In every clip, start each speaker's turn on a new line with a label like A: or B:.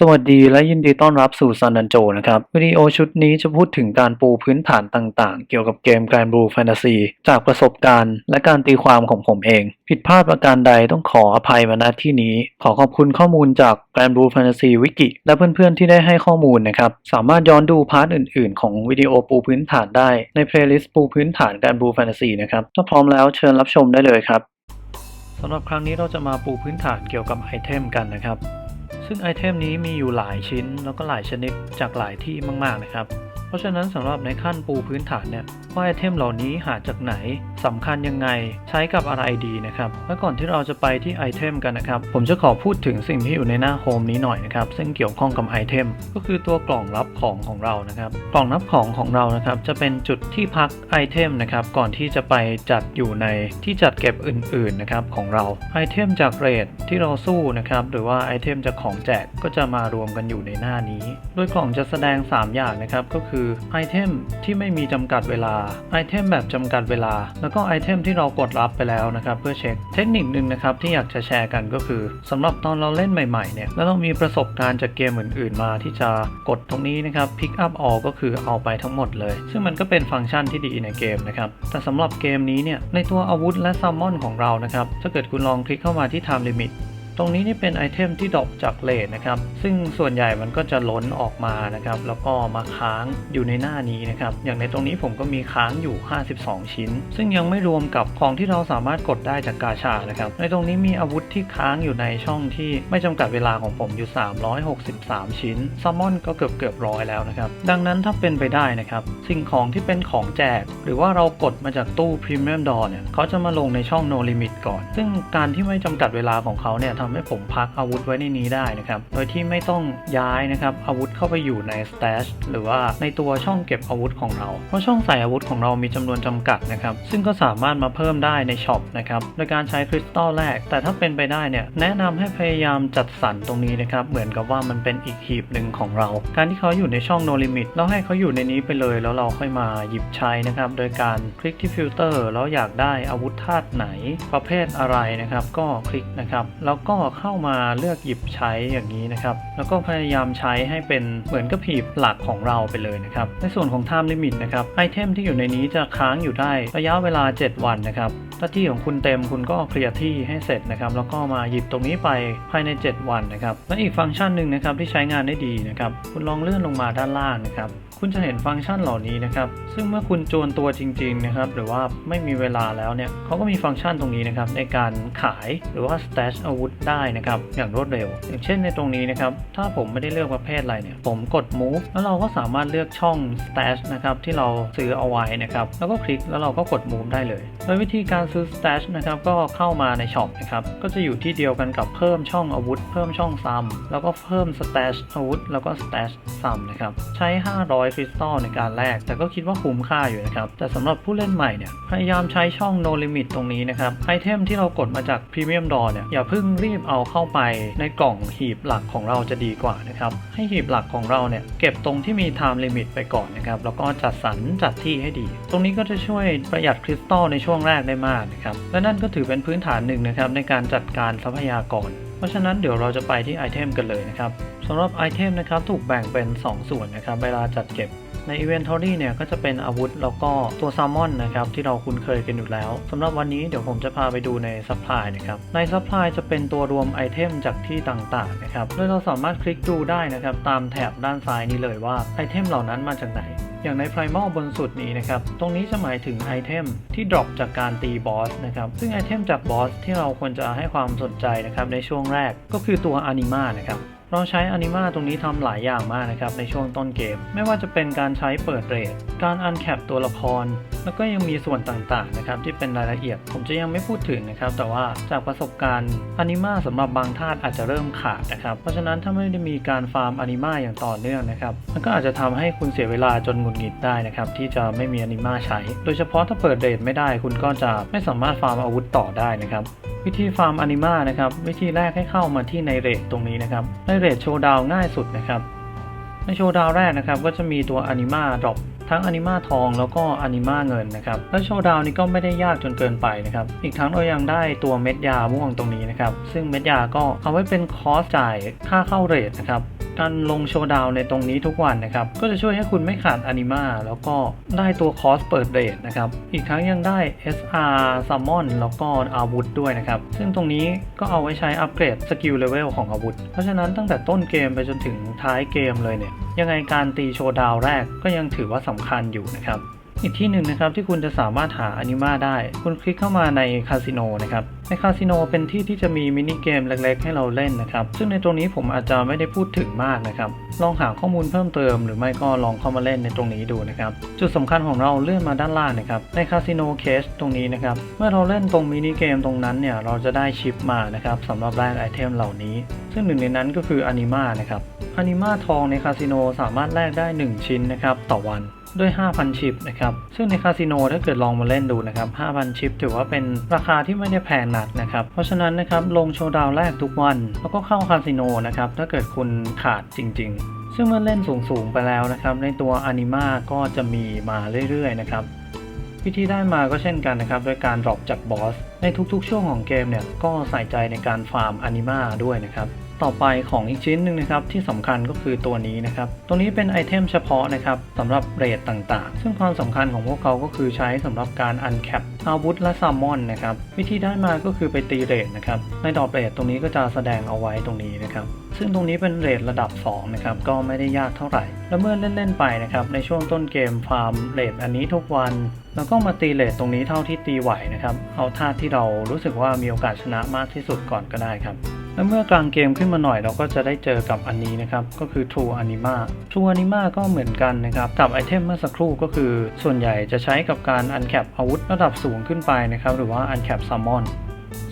A: สวัสดีและยินดีต้อนรับสู่ซันดันโจนะครับวิดีโอชุดนี้จะพูดถึงการปูพื้นฐานต่างๆ เกี่ยวกับเกม Grand Blue Fantasy จากประสบการณ์ และการตีความของผมเอง ผิดพลาดประการใดต้องขออภัยมาณที่นี้ ขอขอบคุณข้อมูลจาก Grand Blue Fantasy Wiki และเพื่อนๆที่ได้ให้ข้อมูลนะครับ สามารถย้อนดูพาร์ทอื่นๆ ของวิดีโอปูพื้นฐานได้ในเพลย์ลิสต์ปูพื้นฐาน Grand Blue Fantasy นะครับถ้าพร้อมแล้วเชิญรับชมได้เลยครับสำหรับครั้งนี้เราจะมาปูพื้นฐานเกี่ยวกับไอเทมกันนะครับ ซึ่งไอเทมนี้มีอยู่หลายชิ้นแล้วก็หลายชนิดจากหลายที่มาก ๆ นะครับ เพราะฉะนั้นสำหรับในขั้นปูพื้นฐานเนี่ยว่าไอเทมเหล่านี้หาจากไหนสำคัญยังไงใช้กับอะไรดีนะครับและก่อนที่เราจะไปที่ไอเทมกันนะครับผมจะขอพูดถึงสิ่งที่อยู่ในหน้าโฮมนี้หน่อยนะครับซึ่งเกี่ยวข้องกับไอเทมก็คือตัวกล่องรับของของเรานะครับกล่องรับของของเรานะครับจะเป็นจุดที่พักไอเทมนะครับก่อนที่จะไปจัดอยู่ในที่จัดเก็บอื่นๆนะครับของเราไอเทมจากเรทที่เราสู้นะครับหรือว่าไอเทมจากของแจกก็จะมารวมกันอยู่ในหน้านี้ โดยกล่องจะแสดง 3 อย่างนะครับก็คือไอเทมที่ไม่มีจำกัดเวลาไอเทมแบบจำกัดเวลา แล้วก็ไอเทมที่เรากดรับไปแล้วนะครับเพื่อเช็คเทคนิคหนึ่งนะครับที่อยากจะแชร์กันก็คือสำหรับตอนเราเล่นใหม่ๆเนี่ยแล้วเรามีประสบการณ์จากเกมอื่น ๆ มาที่จะกดตรงนี้นะครับ pick up all ก็คือเอาไปทั้งหมดเลย ซึ่งมันก็เป็นฟังก์ชันที่ดีในเกมนะครับแต่สำหรับเกมนี้เนี่ยในตัวอาวุธและซัมมอนของเรานะครับถ้าเกิดคุณลองคลิกเข้ามาที่ time limit ตรงนี้นี่เป็นไอเทมที่ดรอปจากเลทนะครับ ซึ่งส่วนใหญ่มันก็จะล้นออกมานะครับ แล้วก็มาค้างอยู่ในหน้านี้นะครับ อย่างในตรงนี้ผมก็มีค้างอยู่ 52 ชิ้น ซึ่งยังไม่รวมกับของที่เราสามารถกดได้จากกาชานะครับ ในตรงนี้มีอาวุธที่ค้างอยู่ในช่องที่ไม่จำกัดเวลาของผมอยู่ 363 ชิ้นซัมมอนก็เกือบเกือบร้อยแล้วนะครับ ดังนั้นถ้าเป็นไปได้นะครับ สิ่งของที่เป็นของแจก หรือว่าเรากดมาจากตู้พรีเมียมดอเนี่ยเขาจะมาลงในช่อง no limit ก่อน ซึ่งการที่ไม่จำกัดเวลาของเขาเนี่ยทำให้ผมพักอาวุธไว้ในนี้ได้นะครับ โดยที่ไม่ต้องย้ายนะครับอาวุธเข้าไปอยู่ใน stash หรือว่าในตัวช่องเก็บอาวุธของเรา เพราะช่องใส่อาวุธของเรามีจำนวนจำกัดนะครับ ซึ่งก็สามารถมาเพิ่มได้ในช็อปนะครับ โดยการใช้คริสตัลแรก แต่ถ้าเป็นไปได้เนี่ย แนะนำให้พยายามจัดสรรตรงนี้นะครับ เหมือนกับว่ามันเป็นอีกหีบหนึ่งของเรา การที่เขาอยู่ในช่อง no limit แล้วให้เขาอยู่ในนี้ไปเลย แล้วเราค่อยมาหยิบใช้นะครับ โดยการคลิกที่ฟิลเตอร์แล้วอยากได้อาวุธธาตุไหนประเภทอะไรนะครับ ก็คลิกนะครับ แล้วก็เข้ามาเลือกหยิบใช้อย่างนี้นะครับ แล้วก็พยายามใช้ให้เป็นเหมือนกับหีบหลักของเราไปเลยนะครับ ในส่วนของ time limit นะครับ ไอเทมที่อยู่ในนี้จะค้างอยู่ได้ระยะเวลา 7 วันนะครับ ถ้าที่ของคุณเต็มคุณก็เคลียร์ที่ให้เสร็จนะครับ แล้วก็มาหยิบตรงนี้ไปภายใน 7 วันนะครับ และอีกฟังก์ชันหนึ่งนะครับที่ใช้งานได้ดีนะครับ คุณลองเลื่อนลงมาด้านล่างนะครับ คุณจะเห็นฟังก์ชันเหล่านี้นะครับ ซึ่งเมื่อคุณโจนตัวจริงๆนะครับ หรือว่าไม่มีเวลาแล้วเนี่ยเขาก็มีฟังก์ชันตรงนี้นะครับ ในการขายหรือว่า stash อาวุธได้นะครับ อย่างรวดเร็ว อย่างเช่นในตรงนี้นะครับ ถ้าผมไม่ได้เลือกประเภทอะไรเนี่ย ผมกด move แล้วเราก็สามารถเลือกช่อง stash นะครับ ที่เราซื้อเอาไว้นะครับ แล้วก็คลิกแล้วเราก็กด move ได้เลย โดยวิธีการซื้อ stash นะครับ ก็เข้ามาในช็อปนะครับ ก็จะอยู่ที่เดียวกันกับเพิ่มช่องอาวุธ เพิ่มช่องซ้ำแล้วก็เพิ่ม stash อาวุธ แล้วก็ stash ซ้ำนะครับ ใช้ 500คริสตัลในการแลกแต่ก็คิดว่าคุ้มค่าอยู่นะครับ แต่สำหรับผู้เล่นใหม่เนี่ยพยายามใช้ช่อง no limit ตรงนี้นะครับ ไอเทมที่เรากดมาจาก premium door เนี่ยอย่าเพิ่งรีบเอาเข้าไปในกล่องหีบหลักของเราจะดีกว่านะครับ ให้หีบหลักของเราเนี่ยเก็บตรงที่มี time limit ไปก่อนนะครับ แล้วก็จัดสรรจัดที่ให้ดี ตรงนี้ก็จะช่วยประหยัดคริสตัลในช่วงแรกได้มากนะครับ และนั่นก็ถือเป็นพื้นฐานหนึ่งนะครับในการจัดการทรัพยากร เพราะฉะนั้นเดี๋ยวเราจะไปที่ไอเทมกันเลยนะครับ สำหรับไอเทมนะครับถูกแบ่งเป็น 2 ส่วนนะครับเวลาจัดเก็บใน Inventory เนี่ยก็จะเป็นอาวุธแล้วก็ตัวซัมมอนนะครับที่เราคุ้นเคยกันอยู่แล้วสำหรับวันนี้เดี๋ยวผมจะพาไปดูใน Supply นะครับใน Supply จะเป็นตัวรวมไอเทมจากที่ต่างๆนะครับโดยเราสามารถคลิกดูได้นะครับตามแถบด้านซ้ายนี้เลยว่าไอเทมเหล่านั้นมาจากไหน อย่างใน Primal บนสุดนี้นะครับตรงนี้จะหมายถึงไอเทมที่ดรอปจากการตีบอสนะครับซึ่งไอเทมจากบอสที่เราควรจะให้ความสนใจนะครับในช่วงแรกก็คือตัวอนิมานะครับ เราใช้อนิมาตรงนี้ทำหลายอย่างมากนะครับในช่วงต้นเกม ไม่ว่าจะเป็นการใช้เปิดเรทการอันแคปตัวละคร แล้วก็ยังมีส่วนต่างๆนะครับที่เป็นรายละเอียด ผมจะยังไม่พูดถึงนะครับ แต่ว่าจากประสบการณ์อนิมาสำหรับบางธาตุอาจจะเริ่มขาดนะครับ เพราะฉะนั้นถ้าไม่ได้มีการฟาร์มอนิมาอย่างต่อเนื่องนะครับมันก็อาจจะทำให้คุณเสียเวลาจนหงุดหงิดได้นะครับที่จะไม่มีอนิมาใช้ โดยเฉพาะถ้าเปิดเรทไม่ได้คุณก็จะไม่สามารถฟาร์มอาวุธต่อได้นะครับ วิธีฟาร์มอนิมานะครับ วิธีแรกให้เข้ามาที่ในเรทตรงนี้นะครับ ในเรทโชว์ดาวง่ายสุดนะครับ ในโชว์ดาวแรกนะครับ ก็จะมีตัวอนิมาดรอป ทั้งอนิมาทองแล้วก็อนิมาเงินนะครับและโชว์ดาวนี้ก็ไม่ได้ยากจนเกินไปนะครับอีกทั้งเรายังได้ตัวเม็ดยาม่วงตรงนี้นะครับซึ่งเม็ดยาก็เอาไว้เป็นคอสจ่ายค่าเข้าเรทนะครับการลงโชว์ดาวในตรงนี้ทุกวันนะครับ ก็จะช่วยให้คุณไม่ขาดอนิมาแล้วก็ได้ตัวคอสเปิดเรทนะครับ อีกทั้งยังได้ SR Summon แล้วก็อาวุธด้วยนะครับ ซึ่งตรงนี้ก็เอาไว้ใช้อัปเกรดสกิลเลเวลของอาวุธ เพราะฉะนั้นตั้งแต่ต้นเกมไปจนถึงท้ายเกมเลยเนี่ย ยังไงการตีโชว์ดาวแรกก็ยังถือว่าสำคัญอยู่นะครับ อีกที่หนึ่งนะครับที่คุณจะสามารถหาอนิมาได้ คุณคลิกเข้ามาในคาสิโนนะครับในคาสิโนเป็นที่ที่จะมีมินิเกมเล็กๆ ให้เราเล่นนะครับ ซึ่งในตรงนี้ผมอาจจะไม่ได้พูดถึงมากนะครับ ลองหาข้อมูลเพิ่มเติม หรือไม่ก็ลองเข้ามาเล่นในตรงนี้ดูนะครับ จุดสำคัญของเราเลื่อนมาด้านล่างนะครับ ในคาสิโนเคสตรงนี้นะครับ เมื่อเราเล่นตรงมินิเกมตรงนั้นเนี่ย เราจะได้ชิปมานะครับสำหรับแลกไอเทมเหล่านี้ ซึ่งหนึ่งในนั้นก็คืออนิมานะครับอนิมาทองในคาสิโนสามารถแลกได้ 1 ชิ้นนะครับต่อวัน ด้วย 5,000 ชิปนะครับ ซึ่งในคาสิโนถ้าเกิดลองมาเล่นดูนะครับ 5,000 ชิป ถือว่าเป็นราคาที่ไม่ได้แพงหนักนะครับ เพราะฉะนั้นนะครับลงโชว์ดาวแรกทุกวัน แล้วก็เข้าคาสิโนนะครับ ถ้าเกิดคุณขาดจริง ๆ ซึ่งเมื่อเล่นสูงๆไปแล้วนะครับ ในตัวอนิมาก็จะมีมาเรื่อยๆนะครับวิธีได้มาก็เช่นกันนะครับ โดยการดรอปจากบอส ในทุกๆ ช่วงของเกมเนี่ย ก็ใส่ใจในการฟาร์มอนิมาด้วยนะครับ ต่อไปของอีกชิ้นหนึ่งนะครับที่สำคัญก็คือตัวนี้นะครับตัวนี้เป็นไอเทมเฉพาะนะครับสำหรับเรทต่างๆ ซึ่งความสำคัญของพวกเขาก็คือใช้สำหรับการอันแคปอาวุธและซัมมอนนะครับวิธีได้มาก็คือไปตีเรทนะครับในดอกเรทตรงนี้ก็จะแสดงเอาไว้ตรงนี้นะครับซึ่งตรงนี้เป็นเรทระดับ2นะครับก็ไม่ได้ยากเท่าไหร่ แล้วเมื่อเล่นๆไปนะครับในช่วงต้นเกมฟาร์มเรทอันนี้ทุกวันแล้วก็มาตีเรทตรงนี้เท่าที่ตีไหวนะครับ เอาท่าที่เรารู้สึกว่ามีโอกาสชนะมากที่สุดก่อนก็ได้ครับ แล้วเมื่อกลางเกมขึ้นมาหน่อยเราก็จะได้เจอกับอันนี้นะครับ ก็คือ True Anima True Anima ก็เหมือนกันนะครับ กับไอเทมเมื่อสักครู่ก็คือ ส่วนใหญ่จะใช้กับการ Uncap อาวุธระดับสูงขึ้นไปนะครับ หรือว่า Uncap Summon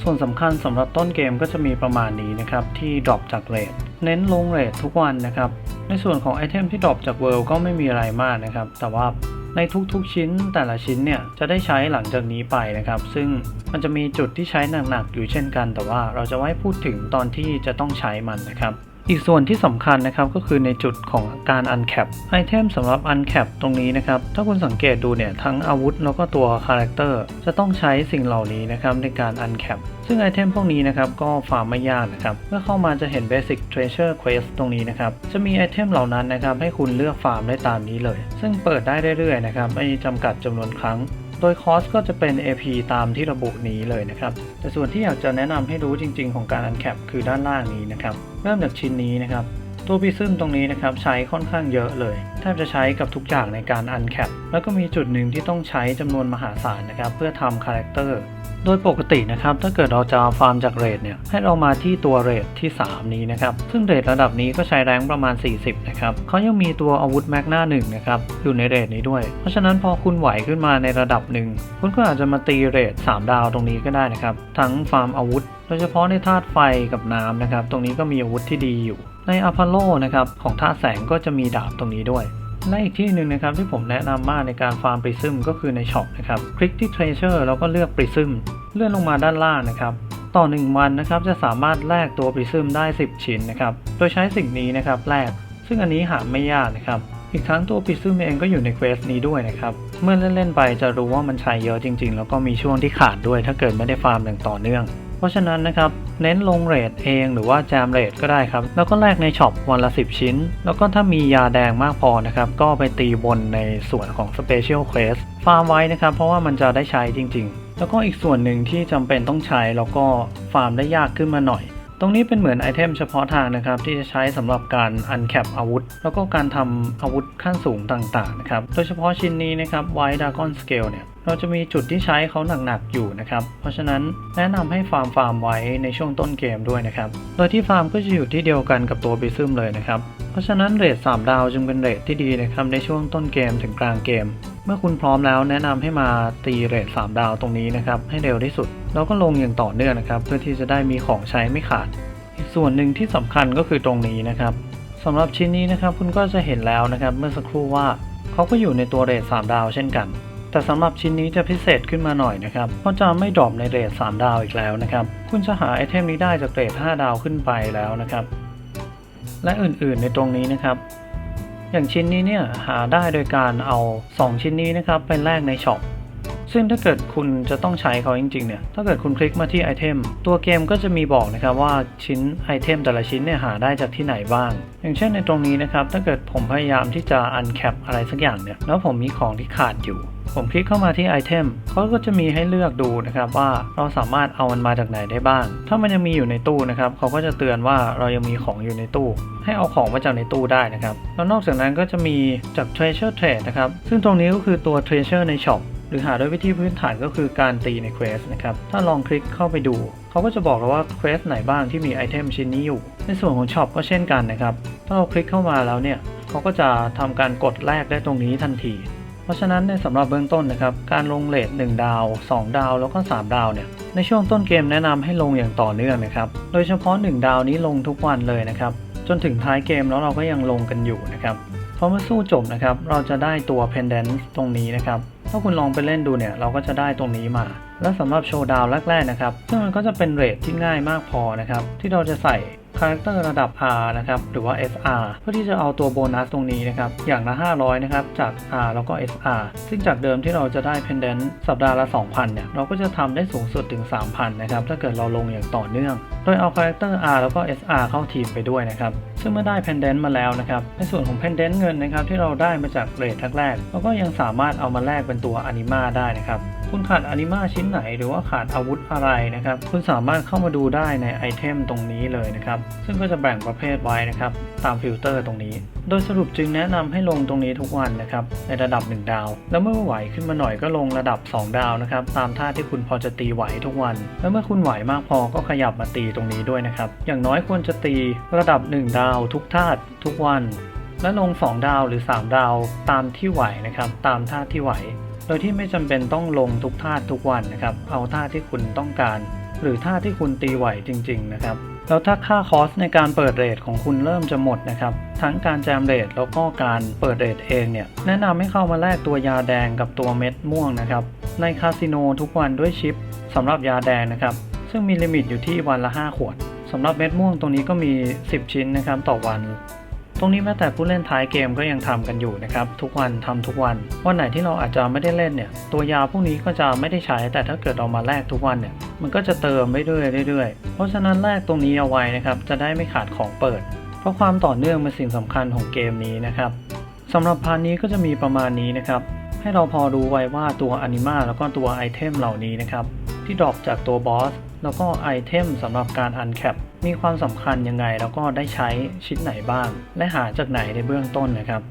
A: ส่วนสำคัญสำหรับต้นเกมก็จะมีประมาณนี้นะครับ ที่ดรอปจากเรทเน้นลงเรททุกวันนะครับ ในส่วนของไอเทมที่ดรอปจากเวิลด์ก็ไม่มีอะไรมากนะครับ แต่ว่า ในทุกๆชิ้นแต่ละชิ้นเนี่ยจะได้ใช้หลังจากนี้ไปนะครับ ซึ่งมันจะมีจุดที่ใช้หนักๆอยู่เช่นกัน แต่ว่าเราจะไว้พูดถึงตอนที่จะต้องใช้มันนะครับ อีกส่วนที่สำคัญนะครับก็คือในจุดของการ uncap ไอเทมสำหรับ uncap ตรงนี้นะครับ ถ้าคุณสังเกตดูเนี่ย ทั้งอาวุธแล้วก็ตัวคาแรคเตอร์จะต้องใช้สิ่งเหล่านี้นะครับในการ uncap ซึ่งไอเทมพวกนี้นะครับก็ฟาร์มไม่ยากนะครับ เมื่อเข้ามาจะเห็น basic treasure quest ตรงนี้นะครับ จะมีไอเทมเหล่านั้นนะครับให้คุณเลือกฟาร์มได้ตามนี้เลย ซึ่งเปิดได้เรื่อยๆนะครับไม่จำกัดจำนวนครั้ง โดยคอสก็จะเป็น AP ตามที่ระบุนี้เลยนะครับ แต่ส่วนที่อยากจะแนะนำให้รู้จริง ๆ ของการ uncap คือด้านล่างนี้นะครับ เริ่มจากชิ้นนี้นะครับ ตัวพิซึมตรงนี้นะครับใช้ค่อนข้างเยอะเลยแทบจะใช้กับทุกอย่างในการ uncap แล้วก็มีจุดหนึ่งที่ต้องใช้จำนวนมหาศาลนะครับเพื่อทำคาแรคเตอร์ โดยปกตินะครับถ้าเกิดเราจะฟาร์มจากเรทเนี่ยให้เรามาที่ตัวเรทที่ 3 นี้นะครับ ซึ่งเรทระดับนี้ก็ใช้แรงประมาณ 40 นะครับเขายังมีตัวอาวุธแมกนาหนึ่งนะครับอยู่ในเรทนี้ด้วย เพราะฉะนั้นพอคุณไหวขึ้นมาในระดับหนึ่งคุณก็อาจจะมาตีเรท3 ดาวตรงนี้ก็ได้นะครับ ทั้งฟาร์มอาวุธโดยเฉพาะในธาตุไฟกับน้ำนะครับ ตรงนี้ก็มีอาวุธที่ดีอยู่ ในอพอลโลนะครับของธาตุแสงก็จะมีดาบตรงนี้ด้วยและอีกที่หนึ่งนะครับที่ผมแนะนำมากในการฟาร์มปริซึมก็คือในช็อปนะครับ คลิกที่ Treasure แล้วก็เลือกปริซึม เลื่อนลงมาด้านล่างนะครับ ต่อ 1 วันนะครับจะสามารถแลกตัวปริซึมได้ 10 ชิ้นนะครับ โดยใช้สิ่งนี้นะครับแลก ซึ่งอันนี้หาไม่ยากนะครับ อีกทั้งตัวปริซึมเองก็อยู่ในเควสนี้ด้วยนะครับ เมื่อเล่นๆไปจะรู้ว่ามันใช้เยอะจริง ๆ แล้วก็มีช่วงที่ขาดด้วย ถ้าเกิดไม่ได้ฟาร์มอย่างต่อเนื่องเพราะฉะนั้นนะครับเน้นลงเรทเองหรือว่าแจมเรทก็ได้ครับ แล้วก็แลกในช็อปวันละ 10 ชิ้น แล้วก็ถ้ามียาแดงมากพอนะครับก็ไปตีบนในส่วนของ Special Quest ฟาร์มไว้นะครับ เพราะว่ามันจะได้ใช้จริง ๆ แล้วก็อีกส่วนหนึ่งที่จำเป็นต้องใช้แล้วก็ฟาร์มได้ยากขึ้นมาหน่อย ตรงนี้เป็นเหมือนไอเทมเฉพาะทางนะครับ ที่จะใช้สำหรับการอันแคปอาวุธ แล้วก็การทำอาวุธขั้นสูงต่างๆนะครับ โดยเฉพาะชิ้นนี้นะครับไวดากอนสเกลเนี่ย เราจะมีจุดที่ใช้เขาหนักๆอยู่นะครับ เพราะฉะนั้นแนะนำให้ฟาร์มฟาร์มไว้ในช่วงต้นเกมด้วยนะครับ โดยที่ฟาร์มก็จะอยู่ที่เดียวกันกับตัวบิซึมเลยนะครับ เพราะฉะนั้นเรท3ดาวจึงเป็นเรทที่ดีนะครับในช่วงต้นเกมถึงกลางเกม เมื่อคุณพร้อมแล้วแนะนำให้มาตีเรท3ดาวตรงนี้นะครับให้เร็วที่สุด แล้วก็ลงอย่างต่อเนื่องนะครับ เพื่อที่จะได้มีของใช้ไม่ขาด อีกส่วนหนึ่งที่สำคัญก็คือตรงนี้นะครับสำหรับชิ้นนี้นะครับคุณก็จะเห็นแล้วนะครับ เมื่อสักครู่ว่าเขาก็อยู่ในตัวเรท3ดาวเช่นกัน แต่สำหรับชิ้นนี้จะพิเศษขึ้นมาหน่อยนะครับเพราะจะไม่ดรอปในเรท3 ดาวอีกแล้วนะครับ คุณจะหาไอเทมนี้ได้จากเรท5 ดาวขึ้นไปแล้วนะครับ และอื่นๆในตรงนี้นะครับ อย่างชิ้นนี้เนี่ยหาได้โดยการเอา 2 ชิ้นนี้นะครับไปแลกในช็อป ซึ่งถ้าเกิดคุณจะต้องใช้เขาจริงๆเนี่ย ถ้าเกิดคุณคลิกมาที่ไอเทมตัวเกมก็จะมีบอกนะครับว่าชิ้นไอเทมแต่ละชิ้นเนี่ยหาได้จากที่ไหนบ้าง อย่างเช่นในตรงนี้นะครับ ถ้าเกิดผมพยายามที่จะ uncap อะไรสักอย่างเนี่ย แล้วผมมีของที่ขาดอยู่ ผมคลิกเข้ามาที่ไอเทมเขาก็จะมีให้เลือกดูนะครับว่าเราสามารถเอามันมาจากไหนได้บ้าง ถ้ามันยังมีอยู่ในตู้นะครับเขาก็จะเตือนว่าเรายังมีของอยู่ในตู้ ให้เอาของมาจากในตู้ได้นะครับ แล้วนอกจากนั้นก็จะมีจาก treasure trade นะครับ ซึ่งตรงนี้ก็คือตัว treasure ในช็อป หรือหาด้วยวิธีพื้นฐานก็คือการตีในเควสนะครับ ถ้าลองคลิกเข้าไปดู เขาก็จะบอกเราว่าเควสไหนบ้างที่มีไอเทมชิ้นนี้อยู่ ในส่วนของช็อปก็เช่นกันนะครับ ถ้าเราคลิกเข้ามาแล้วเนี่ยเขาก็จะทำการกดแลกได้ตรงนี้ทันที เพราะฉะนั้นในสำหรับเบื้องต้นนะครับ การลงเลท1ดาว 2 ดาว แล้วก็ 3 ดาวเนี่ยในช่วงต้นเกมแนะนำให้ลงอย่างต่อเนื่องนะครับ โดยเฉพาะ 1 ดาวนี้ลงทุกวันเลยนะครับ จนถึงท้ายเกมแล้วเราก็ยังลงกันอยู่นะครับพอเมื่อสู้จบนะครับ เราจะได้ตัว pendant ตรงนี้นะครับ ถ้าคุณลองไปเล่นดูเนี่ยเราก็จะได้ตรงนี้มา และสำหรับโชว์ดาวแรกๆนะครับซึ่งมันก็จะเป็นเรทที่ง่ายมากพอนะครับที่เราจะใส่คาแรคเตอร์ระดับ R นะครับ หรือว่า SR เพื่อที่จะเอาตัวโบนัสตรงนี้นะครับ อย่างละ 500 นะครับ จาก R แล้วก็ SR ซึ่งจากเดิมที่เราจะได้ pendant สัปดาห์ละ 2,000 เนี่ย เราก็จะทำได้สูงสุดถึง 3,000 นะครับ ถ้าเกิดเราลงอย่างต่อเนื่อง โดยเอาคาแรคเตอร์ R แล้วก็ SR เข้าทีมไปด้วยนะครับซึ่งเมื่อได้ pendant มาแล้วนะครับ ในส่วนของ pendant เงินนะครับที่เราได้มาจากเรทแรกๆเราก็ยังสามารถเอามาแลกเป็นตัวอนิมาได้นะครับคุณขาดอนิมาชิ้นไหนหรือว่าขาดอาวุธอะไรนะครับ คุณสามารถเข้ามาดูได้ในไอเทมตรงนี้เลยนะครับ ซึ่งก็จะแบ่งประเภทไว้นะครับ ตามฟิลเตอร์ตรงนี้ โดยสรุปจึงแนะนำให้ลงตรงนี้ทุกวันนะครับ ในระดับ 1 ดาว แล้วเมื่อไหวขึ้นมาหน่อยก็ลงระดับ 2 ดาวนะครับ ตามท่าที่คุณพอจะตีไหวทุกวัน แล้วเมื่อคุณไหวมากพอก็ขยับมาตีตรงนี้ด้วยนะครับ อย่างน้อยควรจะตีระดับ 1 ดาวาวทุกท่าทุกวัน และลง 2 ดาวหรือ 3 ดาวตามที่ไหวนะครับ ตามท่าที่ไหว โดยที่ไม่จำเป็นต้องลงทุกท่าทุกวันนะครับ เอาท่าที่คุณต้องการ หรือท่าที่คุณตีไหวจริง ๆ นะครับแล้วถ้าค่าคอสในการเปิดเรทของคุณเริ่มจะหมดนะครับ ทั้งการแจมเรทแล้วก็การเปิดเรทเองเนี่ยแนะนำให้เข้ามาแลกตัวยาแดงกับตัวเม็ดม่วงนะครับ ในคาสิโนทุกวันด้วยชิปสำหรับยาแดงนะครับ ซึ่งมีลิมิตอยู่ที่วันละ 5 ขวด สำหรับเม็ดม่วงตรงนี้ก็มี 10 ชิ้นนะครับต่อวัน ตรงนี้แม้แต่ผู้เล่นท้ายเกมก็ยังทำกันอยู่นะครับทุกวันทำทุกวัน วันไหนที่เราอาจจะไม่ได้เล่นเนี่ย ตัวยาพวกนี้ก็จะไม่ได้ใช้ แต่ถ้าเกิดเรามาแลกทุกวันเนี่ย มันก็จะเติมเรื่อยเรื่อยๆเพราะฉะนั้นแลกตรงนี้เอาไว้นะครับจะได้ไม่ขาดของเปิด เพราะความต่อเนื่องเป็นสิ่งสำคัญของเกมนี้นะครับสำหรับพาร์ทนี้ก็จะมีประมาณนี้นะครับให้เราพอรู้ไว้ว่าตัวอนิมาแล้วก็ตัวไอเทมเหล่านี้นะครับที่ดรอปจากตัวบอส แล้วก็ไอเทมสำหรับการอันแคปมีความสำคัญยังไงแล้วก็ได้ใช้ชิ้นไหนบ้าง และหาจากไหนในเบื้องต้นนะครับ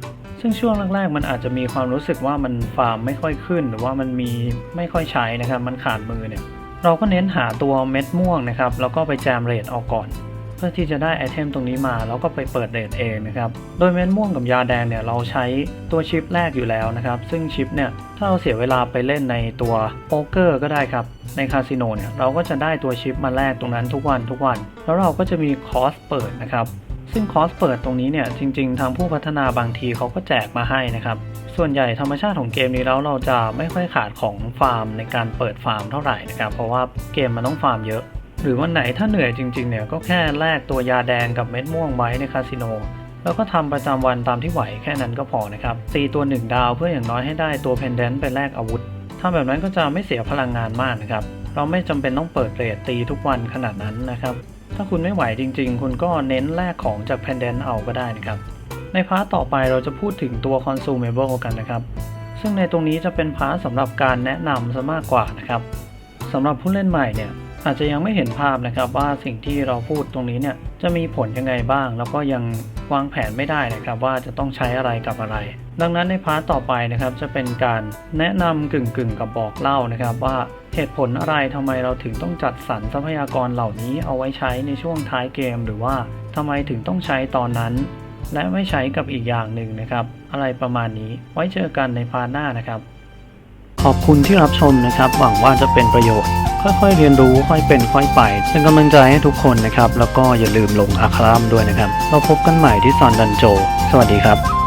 A: ซึ่งช่วงแรกๆ มันอาจจะมีความรู้สึกว่ามันฟาร์มไม่ค่อยขึ้น หรือว่ามันมีไม่ค่อยใช้นะครับ มันขาดมือเนี่ย เราก็เน้นหาตัวเม็ดม่วงนะครับ แล้วก็ไปแจมเรทออกก่อน เพื่อที่จะได้ไอเทมตรงนี้มา แล้วก็ไปเปิดเรทเองนะครับ โดยเม็ดม่วงกับยาแดงเนี่ยเราใช้ตัวชิปแรกอยู่แล้วนะครับ ซึ่งชิปเนี่ยถ้าเราเสียเวลาไปเล่นในตัวโป๊กเกอร์ก็ได้ครับ ในคาสิโนเนี่ยเราก็จะได้ตัวชิปมาแลกตรงนั้นทุกวันทุกวัน แล้วเราก็จะมีคอสเปิดนะครับซึ่งคอสเปิดตรงนี้เนี่ยจริง ๆ ทางผู้พัฒนาบางทีเขาก็แจกมาให้นะครับส่วนใหญ่ธรรมชาติของเกมนี้แล้วเราจะไม่ค่อยขาดของฟาร์มในการเปิดฟาร์มเท่าไหร่นะครับเพราะว่าเกมมันต้องฟาร์มเยอะ หรือวันไหนถ้าเหนื่อยจริงๆเนี่ยก็แค่แลกตัวยาแดงกับเม็ดม่วงไว้ในคาสิโน แล้วก็ทำประจำวันตามที่ไหวแค่นั้นก็พอนะครับตีตัว 1 ดาวเพื่ออย่างน้อยให้ได้ตัวเพนเดนต์ไปแลกอาวุธทำแบบนั้นก็จะไม่เสียพลังงานมากนะครับเราไม่จำเป็นต้องเปิดเรทตีทุกวันขนาดนั้นนะครับถ้าคุณไม่ไหวจริง ๆ คุณก็เน้นแลกของจากเพนเดนต์เอาก็ได้นะครับในพาร์ทต่อไปเราจะพูดถึงตัว consumable กันนะครับ ซึ่งในตรงนี้จะเป็นพาร์ทสำหรับการแนะนำซะมากกว่านะครับสำหรับผู้เล่นใหม่เนี่ย อาจจะยังไม่เห็นภาพนะครับว่าสิ่งที่เราพูดตรงนี้เนี่ยจะมีผลยังไงบ้าง แล้วก็ยังวางแผนไม่ได้นะครับว่าจะต้องใช้อะไรกับอะไร ดังนั้นในพาร์ทต่อไปนะครับจะเป็นการแนะนำกึ่งๆกับบอกเล่านะครับว่าเหตุผลอะไรทำไมเราถึงต้องจัดสรรทรัพยากรเหล่านี้เอาไว้ใช้ในช่วงท้ายเกม หรือว่าทำไมถึงต้องใช้ตอนนั้น และไม่ใช้กับอีกอย่างหนึ่งนะครับ อะไรประมาณนี้ไว้เจอกันในพาร์ทหน้านะครับ ขอบคุณที่รับชมนะครับ หวังว่าจะเป็นประโยชน์ ค่อยๆเรียนรู้ค่อยเป็นค่อยไป เป็นกำลังใจให้ทุกคนนะครับ แล้วก็อย่าลืมลงอัครามด้วยนะครับ เราพบกันใหม่ที่ซอนดันโจ สวัสดีครับ